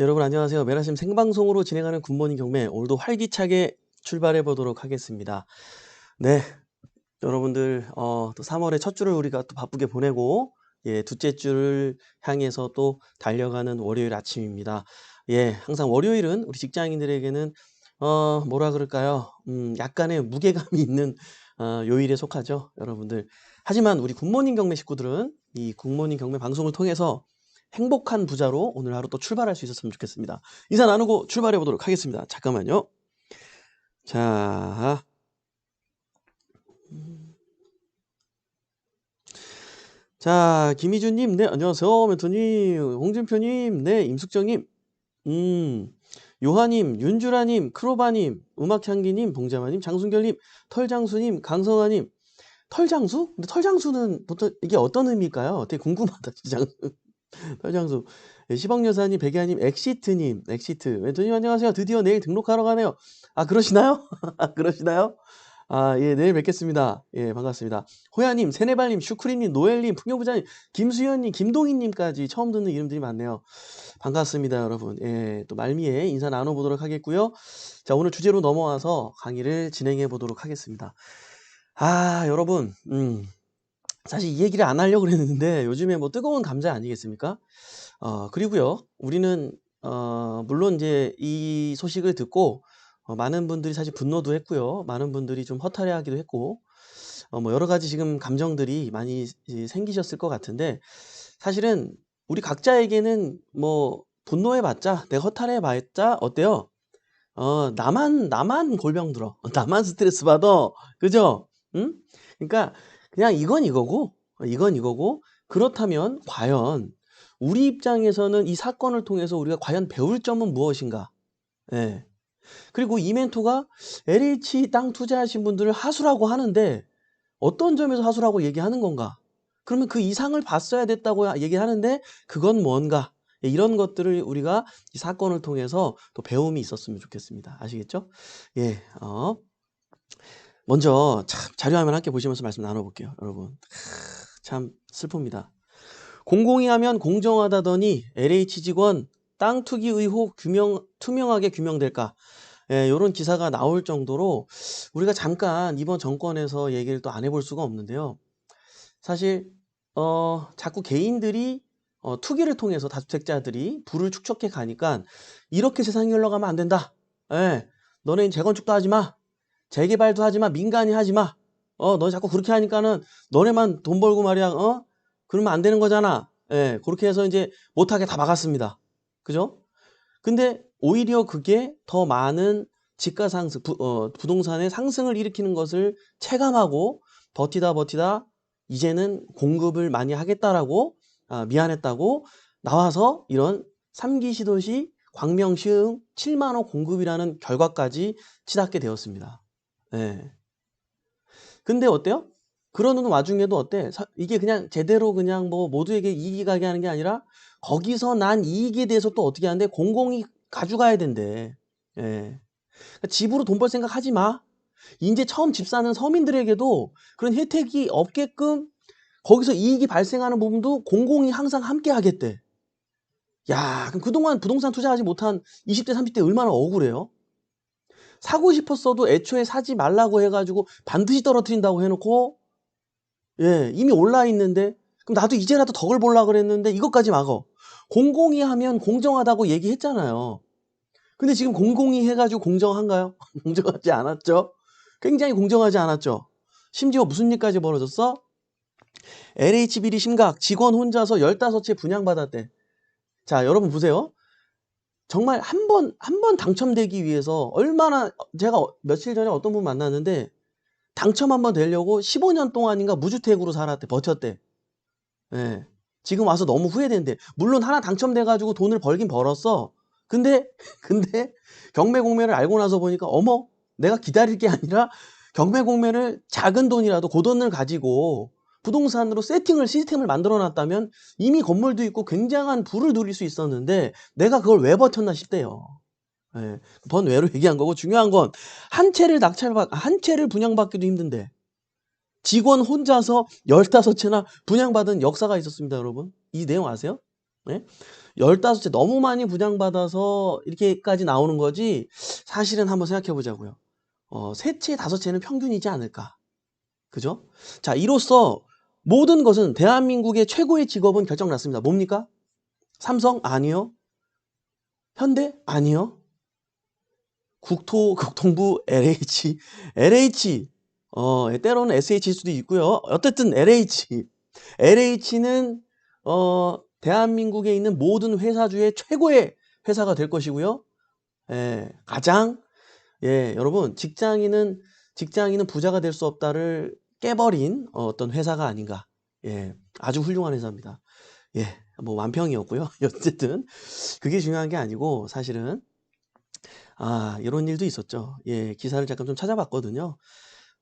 네, 여러분 안녕하세요. 메라심 생방송으로 진행하는 굿모닝 경매 오늘도 활기차게 출발해 보도록 하겠습니다. 네, 여러분들 어, 또 3월의 첫 주를 우리가 또 바쁘게 보내고 예, 둘째 주를 향해서 또 달려가는 월요일 아침입니다. 예, 항상 월요일은 우리 직장인들에게는 어, 뭐라 그럴까요? 음, 약간의 무게감이 있는 어, 요일에 속하죠, 여러분들. 하지만 우리 굿모닝 경매 식구들은 이 굿모닝 경매 방송을 통해서 행복한 부자로 오늘 하루 또 출발할 수 있었으면 좋겠습니다. 인사 나누고 출발해 보도록 하겠습니다. 잠깐만요. 자. 자, 김희준님, 네, 안녕하세요. 멘토님, 홍준표님, 네, 임숙정님, 음, 요하님, 윤주라님, 크로바님, 음악향기님, 봉자마님, 장순결님, 털장수님, 강성아님, 털장수? 근데 털장수는 보통 이게 어떤 의미일까요? 되게 궁금하다, 진짜. 털장수. 예, 시방여사님, 백야님, 엑시트님, 엑시트. 멘토님 안녕하세요. 드디어 내일 등록하러 가네요. 아, 그러시나요? 그러시나요? 아, 예, 내일 뵙겠습니다. 예, 반갑습니다. 호야님, 세네발님, 슈크림님, 노엘님, 풍경부장님, 김수현님, 김동희님까지 처음 듣는 이름들이 많네요. 반갑습니다, 여러분. 예, 또 말미에 인사 나눠보도록 하겠고요. 자, 오늘 주제로 넘어와서 강의를 진행해 보도록 하겠습니다. 아, 여러분, 음, 사실 이 얘기를 안 하려고 그랬는데 요즘에 뭐 뜨거운 감자 아니겠습니까? 어, 그리고요, 우리는, 어, 물론 이제 이 소식을 듣고 어, 많은 분들이 사실 분노도 했고요. 많은 분들이 좀 허탈해 하기도 했고, 어, 뭐 여러 가지 지금 감정들이 많이 이 생기셨을 것 같은데, 사실은 우리 각자에게는 뭐 분노해 봤자, 내가 허탈해 봤자 어때요? 어, 나만, 나만 골병 들어. 나만 스트레스 받아. 그죠? 응? 그러니까 그냥 이건 이거고, 어, 이건 이거고, 그렇다면 과연 우리 입장에서는 이 사건을 통해서 우리가 과연 배울 점은 무엇인가? 예. 그리고 이 멘토가 LH 땅 투자하신 분들을 하수라고 하는데 어떤 점에서 하수라고 얘기하는 건가? 그러면 그 이상을 봤어야 됐다고 얘기하는데 그건 뭔가? 예, 이런 것들을 우리가 이 사건을 통해서 또 배움이 있었으면 좋겠습니다. 아시겠죠? 예, 어. 먼저 참 자료화면 함께 보시면서 말씀 나눠볼게요, 여러분. 참 슬픕니다. 공공이 하면 공정하다더니 LH 직원 땅 투기 의혹 규명 투명하게 규명될까? 예, 이런 기사가 나올 정도로 우리가 잠깐 이번 정권에서 얘기를 또 안 해볼 수가 없는데요. 사실 어, 자꾸 개인들이 어, 투기를 통해서 다주택자들이 부를 축적해 가니까 이렇게 세상이 흘러가면 안 된다. 예, 너네 재건축도 하지 마. 재개발도 하지 마. 민간이 하지 마. 어, 너 자꾸 그렇게 하니까는 너네만 돈 벌고 말이야. 어? 그러면 안 되는 거잖아. 예, 그렇게 해서 이제 못하게 다 막았습니다. 그죠? 근데 오히려 그게 더 많은 집가 상승, 부, 어, 부동산의 상승을 일으키는 것을 체감하고 버티다 버티다 이제는 공급을 많이 하겠다라고 아, 미안했다고 나와서 이런 3기 시도시 광명 시흥 7만원 공급이라는 결과까지 치닫게 되었습니다. 네. 근데 어때요? 그러는 와중에도 어때? 사, 이게 그냥 제대로 그냥 뭐 모두에게 이익이 가게 하는 게 아니라 거기서 난 이익에 대해서 또 어떻게 하는데 공공이 가져가야 된대. 예. 그러니까 집으로 돈 벌 생각 하지 마. 이제 처음 집 사는 서민들에게도 그런 혜택이 없게끔 거기서 이익이 발생하는 부분도 공공이 항상 함께 하겠대. 야, 그럼 그동안 부동산 투자하지 못한 20대, 30대 얼마나 억울해요? 사고 싶었어도 애초에 사지 말라고 해가지고 반드시 떨어뜨린다고 해놓고, 예, 이미 올라 있는데, 그럼 나도 이제라도 덕을 볼라 그랬는데 이것까지 막어. 공공이 하면 공정하다고 얘기했잖아요. 근데 지금 공공이 해가지고 공정한가요? 공정하지 않았죠? 굉장히 공정하지 않았죠? 심지어 무슨 일까지 벌어졌어? LH 비리 심각, 직원 혼자서 15채 분양받았대. 자, 여러분 보세요. 정말 한 번, 한 번 당첨되기 위해서 얼마나, 제가 며칠 전에 어떤 분 만났는데, 당첨 한 번 되려고 15년 동안인가 무주택으로 살았대, 버텼대. 예. 지금 와서 너무 후회된대. 물론 하나 당첨돼가지고 돈을 벌긴 벌었어. 근데, 근데, 경매 공매를 알고 나서 보니까, 어머, 내가 기다릴 게 아니라, 경매 공매를 작은 돈이라도 그 돈을 가지고 부동산으로 세팅을 시스템을 만들어 놨다면 이미 건물도 있고 굉장한 부를 누릴 수 있었는데 내가 그걸 왜 버텼나 싶대요. 예, 번외로 얘기한 거고 중요한 건 한 채를 낙찰받 한 채를 분양받기도 힘든데 직원 혼자서 15채나 분양받은 역사가 있었습니다, 여러분. 이 내용 아세요? 네? 15채 너무 많이 분양받아서 이렇게까지 나오는 거지 사실은 한번 생각해 보자고요. 어, 3채, 5채는 평균이지 않을까. 그죠? 자, 이로써 모든 것은 대한민국의 최고의 직업은 결정났습니다. 뭡니까? 삼성? 아니요. 현대? 아니요. 국토, 국통부, LH, LH, 어, 때로는 SH일 수도 있고요. 어쨌든 LH. LH는, 어, 대한민국에 있는 모든 회사 중에 최고의 회사가 될 것이고요. 예, 가장, 예, 여러분, 직장인은, 직장인은 부자가 될 수 없다를 깨버린 어, 어떤 회사가 아닌가. 예, 아주 훌륭한 회사입니다. 예, 뭐 완평이었고요. 어쨌든, 그게 중요한 게 아니고, 사실은, 아, 이런 일도 있었죠. 예, 기사를 잠깐 좀 찾아봤거든요.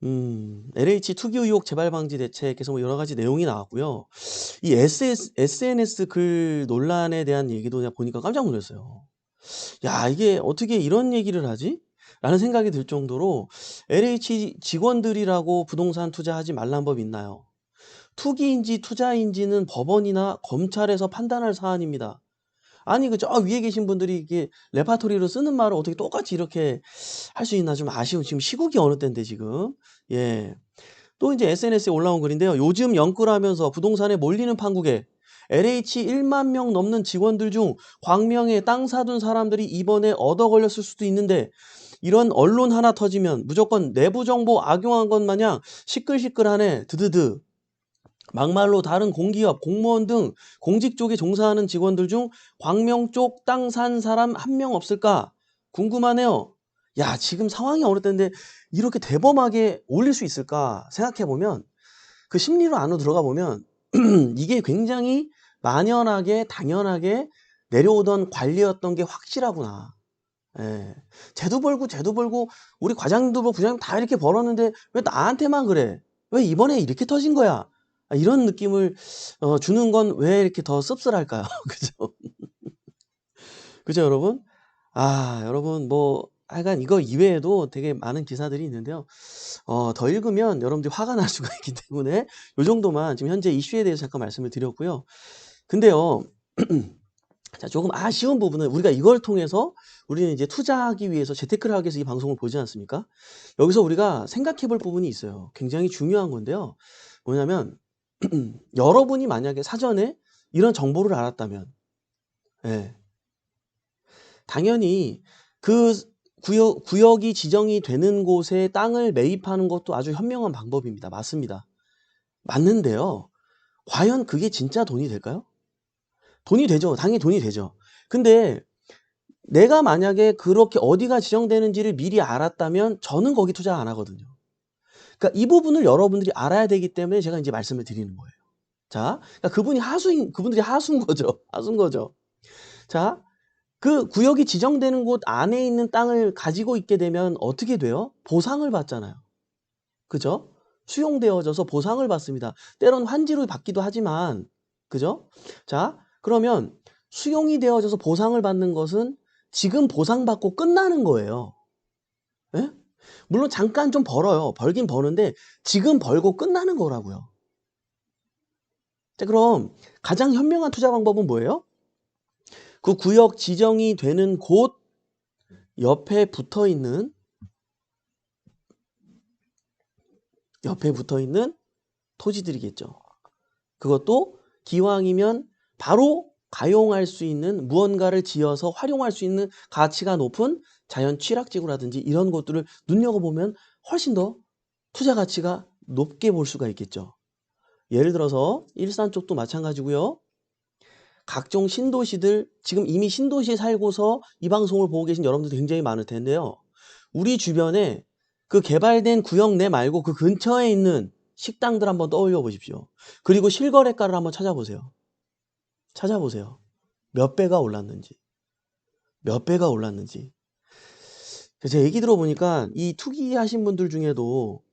음, LH 투기 의혹 재발 방지 대책에서 뭐 여러 가지 내용이 나왔고요. 이 SS, SNS 글 논란에 대한 얘기도 그냥 보니까 깜짝 놀랐어요. 야, 이게 어떻게 이런 얘기를 하지? 라는 생각이 들 정도로 LH 직원들이라고 부동산 투자하지 말란 법 있나요? 투기인지 투자인지는 법원이나 검찰에서 판단할 사안입니다. 아니 그저 위에 계신 분들이 이게 레파토리로 쓰는 말을 어떻게 똑같이 이렇게 할 수 있나 좀 아쉬운 지금 시국이 어느 때인데 지금. 예. 또 이제 SNS에 올라온 글인데요. 요즘 영끌하면서 부동산에 몰리는 판국에 LH 1만 명 넘는 직원들 중 광명에 땅 사둔 사람들이 이번에 얻어 걸렸을 수도 있는데 이런 언론 하나 터지면 무조건 내부 정보 악용한 것 마냥 시끌시끌하네. 드드드. 막말로 다른 공기업, 공무원 등 공직 쪽에 종사하는 직원들 중 광명 쪽 땅 산 사람 한 명 없을까? 궁금하네요. 야, 지금 상황이 어느 때인데 이렇게 대범하게 올릴 수 있을까 생각해 보면 그 심리로 안으로 들어가 보면 이게 굉장히 만연하게 당연하게 내려오던 관리였던 게 확실하구나. 예. 쟤도 벌고 쟤도 벌고 우리 과장님도 벌고 부장님 다 이렇게 벌었는데 왜 나한테만 그래? 왜 이번에 이렇게 터진 거야? 아, 이런 느낌을 어, 주는 건 왜 이렇게 더 씁쓸할까요? 그죠? 그죠, 여러분? 아, 여러분, 뭐, 하여간 이거 이외에도 되게 많은 기사들이 있는데요. 어, 더 읽으면 여러분들이 화가 날 수가 있기 때문에 요 정도만 지금 현재 이슈에 대해서 잠깐 말씀을 드렸고요. 근데요, 자, 조금 아쉬운 부분은 우리가 이걸 통해서 우리는 이제 투자하기 위해서 재테크를 하기 위해서 이 방송을 보지 않습니까? 여기서 우리가 생각해 볼 부분이 있어요. 굉장히 중요한 건데요. 뭐냐면, 여러분이 만약에 사전에 이런 정보를 알았다면, 예. 당연히 그 구역, 구역이 지정이 되는 곳에 땅을 매입하는 것도 아주 현명한 방법입니다. 맞습니다. 맞는데요. 과연 그게 진짜 돈이 될까요? 돈이 되죠. 당연히 돈이 되죠. 근데 내가 만약에 그렇게 어디가 지정되는지를 미리 알았다면 저는 거기 투자 안 하거든요. 그러니까 이 부분을 여러분들이 알아야 되기 때문에 제가 이제 말씀을 드리는 거예요. 자, 그러니까 그분이 하수인, 그분들이 하수인 거죠. 하수인 거죠. 자, 그 구역이 지정되는 곳 안에 있는 땅을 가지고 있게 되면 어떻게 돼요? 보상을 받잖아요. 그죠? 수용되어져서 보상을 받습니다. 때론 환지로 받기도 하지만, 그죠? 자, 그러면 수용이 되어져서 보상을 받는 것은 지금 보상받고 끝나는 거예요. 예? 물론 잠깐 좀 벌어요. 벌긴 버는데 지금 벌고 끝나는 거라고요. 자, 그럼 가장 현명한 투자 방법은 뭐예요? 그 구역 지정이 되는 곳 옆에 붙어 있는 옆에 붙어 있는 토지들이겠죠. 그것도 기왕이면 바로 가용할 수 있는 무언가를 지어서 활용할 수 있는 가치가 높은 자연 취락지구라든지 이런 것들을 눈여겨보면 훨씬 더 투자 가치가 높게 볼 수가 있겠죠. 예를 들어서 일산 쪽도 마찬가지고요. 각종 신도시들 지금 이미 신도시에 살고서 이 방송을 보고 계신 여러분들 굉장히 많을 텐데요. 우리 주변에 그 개발된 구역 내 말고 그 근처에 있는 식당들 한번 떠올려 보십시오. 그리고 실거래가를 한번 찾아보세요. 찾아보세요. 몇 배가 올랐는지. 몇 배가 올랐는지. 제가 얘기 들어보니까 이 투기하신 분들 중에도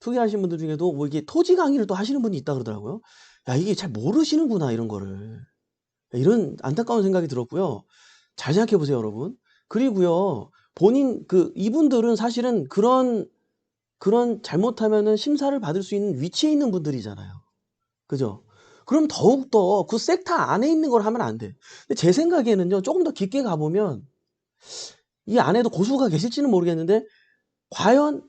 투기하신 분들 중에도 뭐 이게 토지 강의를 또 하시는 분이 있다 그러더라고요. 야, 이게 잘 모르시는구나, 이런 거를. 이런 안타까운 생각이 들었고요. 잘 생각해 보세요, 여러분. 그리고요, 본인, 그, 이분들은 사실은 그런, 그런 잘못하면은 심사를 받을 수 있는 위치에 있는 분들이잖아요. 그죠? 그럼 더욱더 그 섹터 안에 있는 걸 하면 안 돼. 근데 제 생각에는요. 조금 더 깊게 가보면 이 안에도 고수가 계실지는 모르겠는데 과연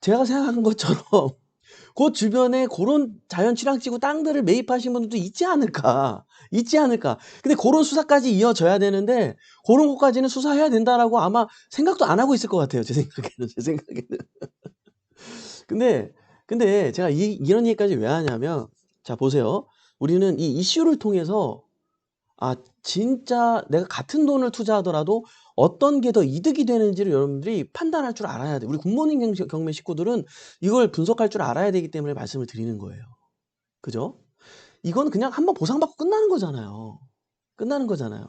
제가 생각한 것처럼 그 주변에 그런 자연 취락지구 땅들을 매입하신 분들도 있지 않을까? 있지 않을까? 근데 그런 수사까지 이어져야 되는데 그런 것까지는 수사해야 된다라고 아마 생각도 안 하고 있을 것 같아요. 제 생각에는. 제 생각에는. 근데 근데 제가 이 이런 얘기까지 왜 하냐면 자 보세요. 우리는 이 이슈를 통해서 아 진짜 내가 같은 돈을 투자하더라도 어떤 게 더 이득이 되는지를 여러분들이 판단할 줄 알아야 돼. 우리 굿모닝 경 경매 식구들은 이걸 분석할 줄 알아야 되기 때문에 말씀을 드리는 거예요. 그죠? 이건 그냥 한번 보상받고 끝나는 거잖아요. 끝나는 거잖아요.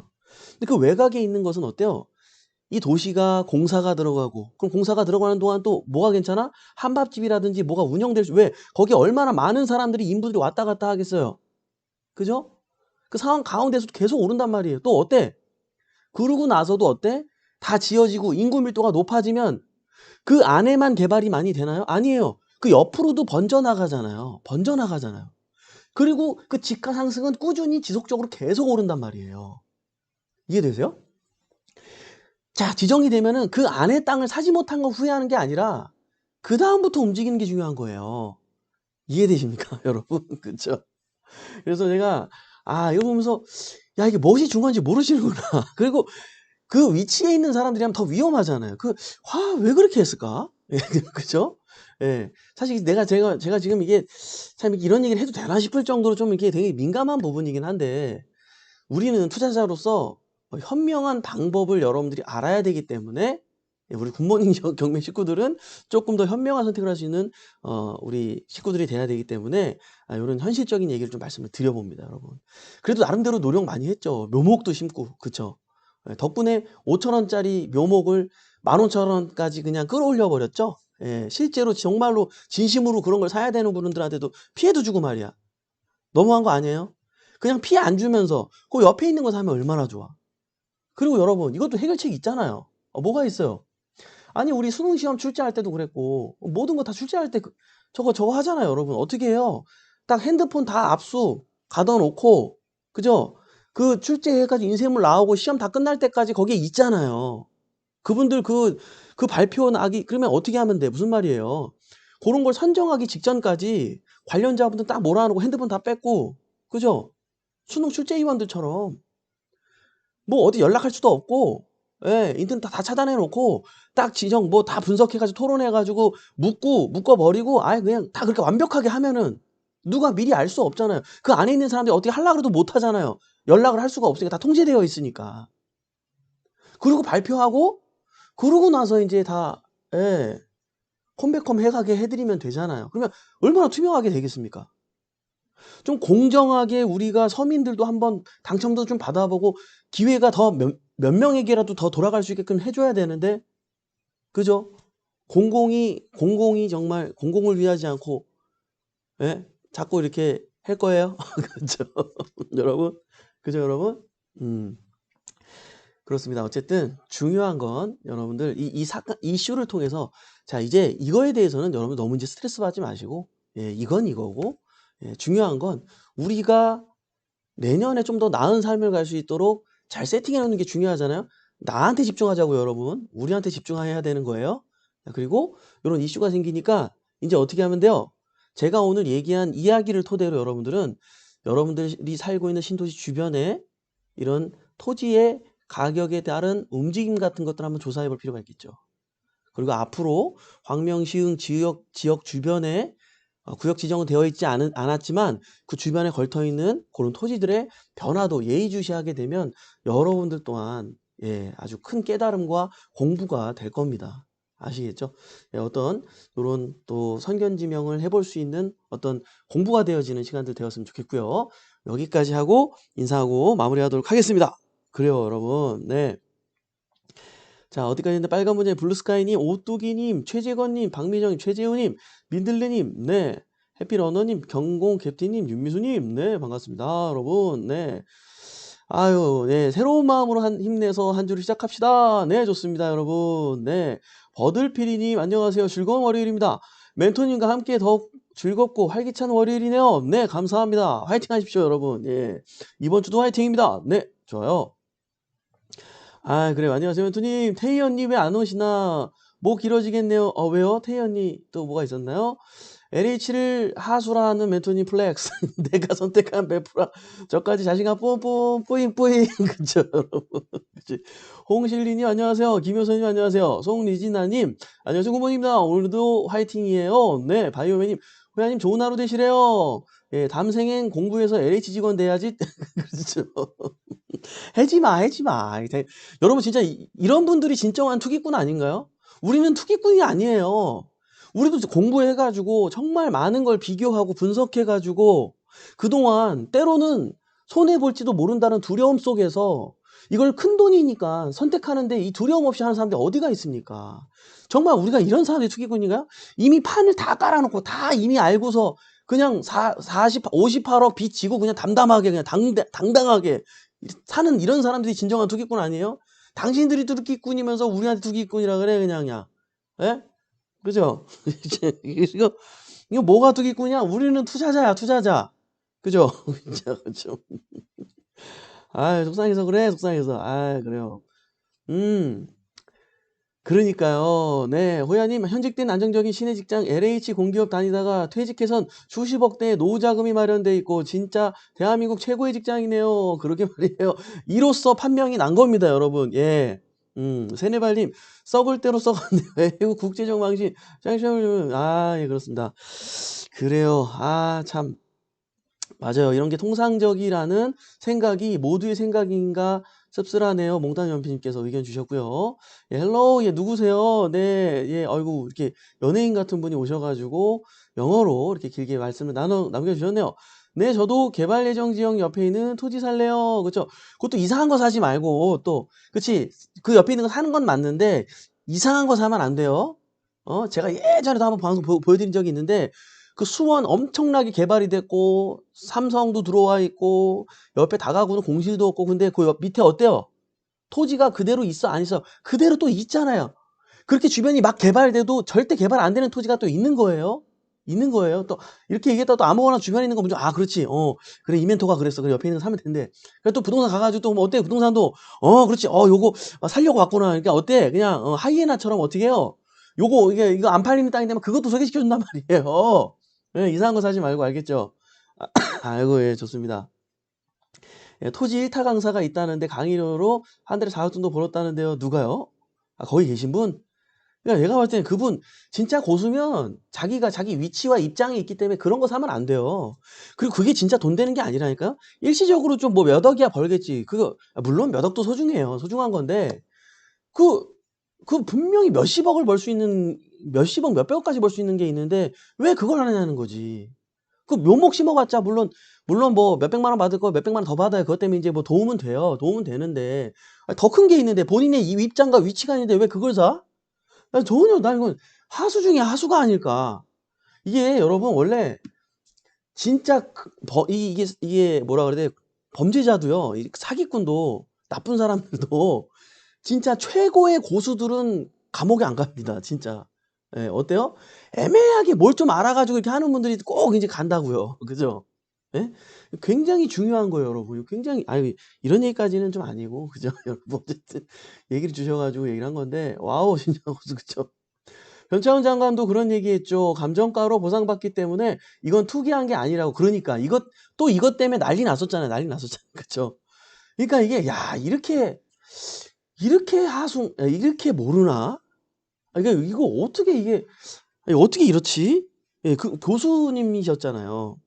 근데 그 외곽에 있는 것은 어때요? 이 도시가 공사가 들어가고 그럼 공사가 들어가는 동안 또 뭐가 괜찮아? 한밥집이라든지 뭐가 운영될 수 왜? 거기에 얼마나 많은 사람들이 인부들이 왔다 갔다 하겠어요. 그죠? 그 상황 가운데서도 계속 오른단 말이에요. 또 어때? 그러고 나서도 어때? 다 지어지고 인구 밀도가 높아지면 그 안에만 개발이 많이 되나요? 아니에요. 그 옆으로도 번져 나가잖아요. 번져 나가잖아요. 그리고 그 집가 상승은 꾸준히 지속적으로 계속 오른단 말이에요. 이해되세요? 자, 지정이 되면은 그 안에 땅을 사지 못한 거 후회하는 게 아니라 그 다음부터 움직이는 게 중요한 거예요. 이해되십니까, 여러분? 그쵸? 그래서 제가 아, 이거 보면서 야, 이게 무엇이 중요한지 모르시는구나. 그리고 그 위치에 있는 사람들이라면 더 위험하잖아요. 그, 와, 왜 그렇게 했을까? 예, 그죠? 예. 사실 내가, 제가, 제가 지금 이게 참 이런 얘기를 해도 되나 싶을 정도로 좀 이렇게 되게 민감한 부분이긴 한데 우리는 투자자로서 어, 현명한 방법을 여러분들이 알아야 되기 때문에 예, 우리 굿모닝 경- 경매 식구들은 조금 더 현명한 선택을 할 수 있는 어, 우리 식구들이 돼야 되기 때문에 아, 이런 현실적인 얘기를 좀 말씀을 드려봅니다, 여러분. 그래도 나름대로 노력 많이 했죠. 묘목도 심고, 그쵸? 예, 덕분에 5천 원짜리 묘목을 15,000원까지 그냥 끌어올려 버렸죠. 예, 실제로 정말로 진심으로 그런 걸 사야 되는 분들한테도 피해도 주고 말이야. 너무한 거 아니에요? 그냥 피해 안 주면서 그 옆에 있는 거 사면 얼마나 좋아. 그리고 여러분 이것도 해결책이 있잖아요. 어, 뭐가 있어요? 아니 우리 수능 시험 출제할 때도 그랬고 모든 거 다 출제할 때 그- 저거 저거 하잖아요, 여러분. 어떻게 해요? 딱 핸드폰 다 압수 가둬 놓고 그죠? 그 출제해가지고 인쇄물 나오고 시험 다 끝날 때까지 거기에 있잖아요. 그분들 그, 그 발표 나기, 그러면 어떻게 하면 돼? 무슨 말이에요? 그런 걸 선정하기 직전까지 관련자분들 딱 몰아놓고 핸드폰 다 뺐고, 그죠? 수능 출제위원들처럼. 뭐 어디 연락할 수도 없고, 예, 인터넷 다, 다 차단해 놓고, 딱 지정, 뭐 다 분석해 가지고 토론해 가지고, 묶고, 묶어 버리고, 아예 그냥 다 그렇게 완벽하게 하면은, 누가 미리 알 수 없잖아요. 그 안에 있는 사람들이 어떻게 하려고 해도 못 하잖아요. 연락을 할 수가 없으니까 다 통제되어 있으니까. 그리고 발표하고, 그러고 나서 이제 다, 예, 컴백컴 해가게 해드리면 되잖아요. 그러면 얼마나 투명하게 되겠습니까? 좀 공정하게 우리가 서민들도 한번 당첨도 좀 받아보고 기회가 더 몇, 몇 명에게라도 더 돌아갈 수 있게끔 해줘야 되는데, 그죠? 공공이, 공공이 정말 공공을 위하지 않고, 예? 자꾸 이렇게 할 거예요. 그죠? 여러분? 그죠, 여러분? 음. 그렇습니다. 어쨌든 중요한 건 여러분들 이, 이 사건, 이슈를 통해서 자, 이제 이거에 대해서는 여러분 너무 이제 스트레스 받지 마시고, 예, 이건 이거고, 예, 중요한 건 우리가 내년에 좀 더 나은 삶을 갈 수 있도록 잘 세팅해 놓는 게 중요하잖아요. 나한테 집중하자고 여러분. 우리한테 집중해야 되는 거예요. 자, 그리고 이런 이슈가 생기니까 이제 어떻게 하면 돼요? 제가 오늘 얘기한 이야기를 토대로 여러분들은 여러분들이 살고 있는 신도시 주변에 이런 토지의 가격에 따른 움직임 같은 것들 한번 조사해 볼 필요가 있겠죠. 그리고 앞으로 광명시흥 지역, 지역 주변에 어, 구역 지정은 되어 있지 않은, 않았지만 그 주변에 걸터 있는 그런 토지들의 변화도 예의주시하게 되면 여러분들 또한 예, 아주 큰 깨달음과 공부가 될 겁니다. 아시겠죠? 예, 어떤 이런 또 선견지명을 해볼 수 있는 어떤 공부가 되어지는 시간들 되었으면 좋겠고요. 여기까지 하고 인사하고 마무리하도록 하겠습니다. 그래요, 여러분. 네. 자, 어디까지 했는데 빨간 문제 블루스카이님, 오뚜기님, 최재건님, 박미정님, 최재우님, 민들레님, 네. 해피러너님, 경공 캡틴님, 윤미수님, 네. 반갑습니다, 여러분. 네. 아유, 네. 새로운 마음으로 한, 힘내서 한 주를 시작합시다. 네. 좋습니다, 여러분. 네. 버들피리님, 안녕하세요. 즐거운 월요일입니다. 멘토님과 함께 더욱 즐겁고 활기찬 월요일이네요. 네, 감사합니다. 화이팅 하십시오, 여러분. 예. 이번 주도 화이팅입니다. 네, 좋아요. 아, 그래요. 안녕하세요, 멘토님. 태희 언니 왜 안 오시나? 뭐 길어지겠네요. 어, 왜요? 태희 언니 또 뭐가 있었나요? LH를 하수라 하는 멘토님 플렉스. 내가 선택한 베프라. 저까지 자신감 뿜뿜, 뿌잉뿌잉. 그쵸, 여러분. 홍실리님, 안녕하세요. 김효선님, 안녕하세요. 송리진아님, 안녕하세요. 구몬입니다. 오늘도 화이팅이에요. 네, 바이오맨님, 호야님, 좋은 하루 되시래요. 예, 다음 생엔 공부해서 LH 직원 돼야지. 그렇죠. 해지 마, 해지 마. 여러분, 진짜 이, 이런 분들이 진정한 투기꾼 아닌가요? 우리는 투기꾼이 아니에요. 우리도 공부해가지고 정말 많은 걸 비교하고 분석해가지고 그동안 때로는 손해볼지도 모른다는 두려움 속에서 이걸 큰 돈이니까 선택하는데 이 두려움 없이 하는 사람들이 어디가 있습니까? 정말 우리가 이런 사람들이 투기꾼인가요? 이미 판을 다 깔아놓고 다 이미 알고서 그냥 4, 40, 58억 빚 지고 그냥 담담하게 그냥 당, 당당하게 사는 이런 사람들이 진정한 투기꾼 아니에요? 당신들이 투기꾼이면서 우리한테 투기꾼이라 그래 그냥 야. 예? 그죠? 이거 이거 뭐가 투기꾼이야? 우리는 투자자야, 투자자. 그죠? 그죠? 그죠? 아, 속상해서 그래, 속상해서. 아, 그래요. 음. 그러니까요. 네, 호야님 현직된 안정적인 시내 직장 LH 공기업 다니다가 퇴직해선 수십억 대의 노후 자금이 마련돼 있고 진짜 대한민국 최고의 직장이네요. 그러게 말이에요. 이로써 판명이 난 겁니다, 여러분. 예. 음, 세네발님 썩을 대로 썩었네요. 외국 국제적 망신. 짱짱 아, 예, 그렇습니다. 그래요. 아, 참. 맞아요. 이런 게 통상적이라는 생각이 모두의 생각인가 씁쓸하네요. 몽탄 연피님께서 의견 주셨고요. 예, 헬로우, 예, 누구세요? 네, 예, 아이고, 이렇게 연예인 같은 분이 오셔가지고 영어로 이렇게 길게 말씀을 나눠, 남겨주셨네요. 네, 저도 개발 예정 지역 옆에 있는 토지 살래요. 그쵸? 그것도 이상한 거 사지 말고, 또, 그치? 그 옆에 있는 거 사는 건 맞는데, 이상한 거 사면 안 돼요. 어, 제가 예전에도 한번 방송 보, 보여드린 적이 있는데, 그 수원 엄청나게 개발이 됐고 삼성도 들어와 있고 옆에 다가구는 공실도 없고 근데 그 옆 밑에 어때요? 토지가 그대로 있어 안 있어? 그대로 또 있잖아요. 그렇게 주변이 막 개발돼도 절대 개발 안 되는 토지가 또 있는 거예요. 있는 거예요. 또 이렇게 얘기했다 또 아무거나 주변에 있는 거 먼저 아 그렇지 어 그래 이멘토가 그랬어 그래 옆에 있는 거 사면 된대 그래 또 부동산 가가지고 또뭐 어때 부동산도 어 그렇지 어 요거 살려고 왔구나 그러니까 어때 그냥 어, 하이에나처럼 어떻게 해요 요거 이게 이거 안 팔리는 땅이 되면 그것도 소개시켜 준단 말이에요 예, 이상한 거 사지 말고 알겠죠? 아이고 예 좋습니다. 예, 토지 일타 강사가 있다는데 강의료로 한 달에 4억 정도 벌었다는데요. 누가요? 아, 거기 계신 분? 그러니까 내가 봤을 때는 그분 진짜 고수면 자기가 자기 위치와 입장이 있기 때문에 그런 거 사면 안 돼요. 그리고 그게 진짜 돈 되는 게 아니라니까요. 일시적으로 좀 뭐 몇 억이야 벌겠지. 그거 아, 물론 몇 억도 소중해요. 소중한 건데 그, 그 분명히 몇십억을 벌 수 있는 몇십억 몇백억까지 벌 수 있는 게 있는데 왜 그걸 안 하냐는 거지. 그 묘목 심어봤자 물론 물론 뭐 몇백만 원 받을 거 몇백만 원 더 받아요. 그것 때문에 이제 뭐 도움은 돼요. 도움은 되는데 더 큰 게 있는데 본인의 이 입장과 위치가 있는데 왜 그걸 사? 난 전혀 난 이건 하수 중에 하수가 아닐까. 이게 여러분 원래 진짜 그 버, 이게 이게 뭐라 그래야 돼? 범죄자도요. 사기꾼도 나쁜 사람들도 진짜 최고의 고수들은 감옥에 안 갑니다. 진짜. 예, 어때요? 애매하게 뭘 좀 알아가지고 이렇게 하는 분들이 꼭 이제 간다고요. 그죠? 예? 굉장히 중요한 거예요, 여러분. 굉장히, 아니, 이런 얘기까지는 좀 아니고, 그죠? 여러분, 어쨌든, 얘기를 주셔가지고 얘기를 한 건데, 와우, 진짜, 그죠? 변창훈 장관도 그런 얘기 했죠. 감정가로 보상받기 때문에 이건 투기한 게 아니라고. 그러니까, 이것, 또 이것 때문에 난리 났었잖아요. 난리 났었잖아요. 그죠? 그러니까 이게, 야, 이렇게, 이렇게 하수, 이렇게 모르나? 아, 이게 이거 어떻게 이게 어떻게 이렇지? 예, 그 교수님이셨잖아요.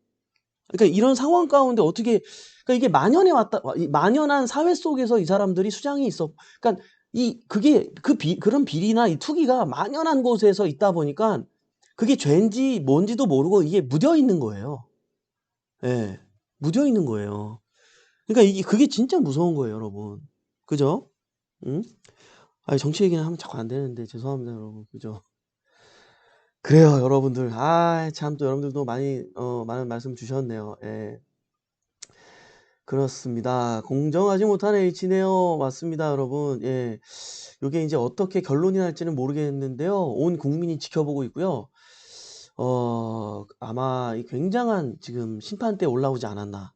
그러니까 이런 상황 가운데 어떻게 그러니까 이게 만연해 왔다 만연한 사회 속에서 이 사람들이 수장이 있어. 그러니까 이 그게 그 비, 그런 비리나 이 투기가 만연한 곳에서 있다 보니까 그게 죄인지 뭔지도 모르고 이게 묻어 있는 거예요. 예. 묻어 있는 거예요. 그러니까 이게 그게 진짜 무서운 거예요, 여러분. 그죠? 응? 아 정치 얘기는 하면 자꾸 안 되는데 죄송합니다 여러분. 그죠? 그래요 여러분들. 아 참 또 여러분들도 많이 어 많은 말씀 주셨네요. 예. 그렇습니다. 공정하지 못한 H네요. 맞습니다 여러분. 예. 요게 이제 어떻게 결론이 날지는 모르겠는데요. 온 국민이 지켜보고 있고요. 어 아마 이 굉장한 지금 심판대에 올라오지 않았나.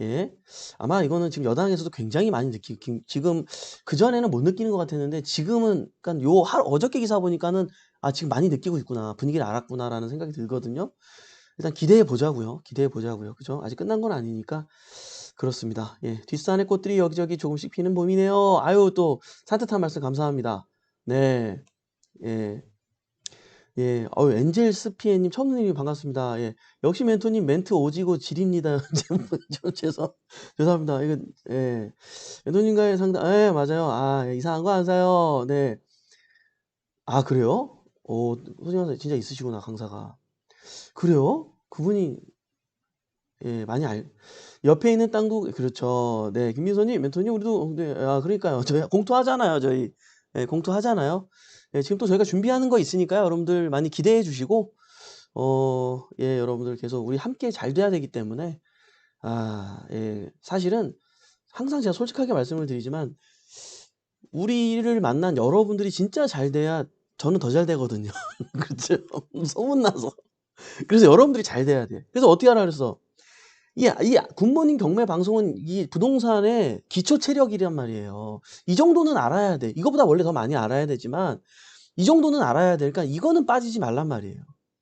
예. 아마 이거는 지금 여당에서도 굉장히 많이 느끼 기 지금 그전에는 못 느끼는 것 같았는데 지금은 그러니까 요하 어저께 기사 보니까는 '아 지금 많이 느끼고 있구나. 분위기를 알았구나.'라는 생각이 들거든요. 일단 기대해 보자고요. 기대해 보자고요. 그죠? 아직 끝난 건 아니니까 그렇습니다. 예. 뒷산의 꽃들이 여기저기 조금씩 피는 봄이네요. 아유 또 산뜻한 말씀 감사합니다. 네. 예. 예. 어유 엔젤 스피에님 처음 뵙는 반갑습니다. 예. 역시 멘토님 멘트 오지고. 저 죄송 죄송합니다. 이거 예. 멘토님과의 상담 예 맞아요. 아 이상한 거 안 사요. 네. 아 그래요? 어 선생님 강사 진짜 있으시구나 강사가. 그래요? 그분이 예 많이 알 옆에 있는 땅도 그렇죠. 네. 김민서님, 멘토님 우리도 네 아 그러니까요. 저희 공투하잖아요 저희. 예 공투하잖아요. 예 지금 또 저희가 준비하는 거 있으니까요. 여러분들 많이 기대해 주시고 어 예 여러분들 계속 우리 함께 잘 돼야 되기 때문에 아 예 사실은 항상 제가 솔직하게 말씀을 드리지만 우리를 만난 여러분들이 진짜 잘 돼야 저는 더 잘 되거든요. 그렇죠. 소문나서. 그래서 여러분들이 잘 돼야 돼. 그래서 어떻게 하라 그랬어? 이 이 굿모닝 경매 방송은 이 부동산의 기초 체력이란 말이에요. 이 정도는 알아야 돼. 이거보다 원래 더 많이 알아야 되지만 이 정도는 알아야 돼. 그러니까 이거는 빠지지 말란 말이에요.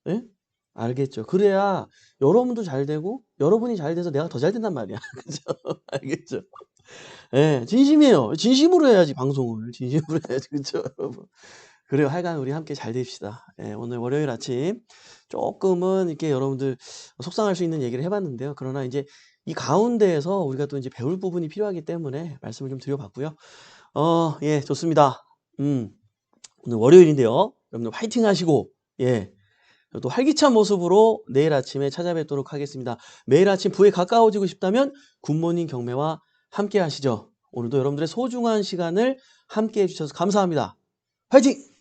예? 알겠죠? 그래야 여러분도 잘 되고 여러분이 잘 돼서 내가 더 잘 된단 말이야. 그죠? 알겠죠? 예. 진심이에요. 진심으로 해야지 방송을. 진심으로 해야지. 그쵸 여러분? 그래요. 하여간 우리 함께 잘 됩시다. 예 오늘 월요일 아침 쪼끔은 이렇게 여러분들 속상할 수 있는 얘기를 해 봤는데요. 그러나 인제 이 가운데에서 우리가 또 인제 배울 부분이 필요하기 때문에 말씀을 좀 드려 봤고요. 어 예 좋습니다. 음. 오늘 월요일인데요. 여러분들 화이팅 하시고 예 또 활기찬 모습으로 내일 아침에 찾아뵙도록 하겠습니다. 매일 아침 부에 가까워지고 싶다면 굿모닝 경매와 함께 하시죠. 오늘도 여러분들의 소중한 시간을 함께 해 주셔서 감사합니다. 화이팅!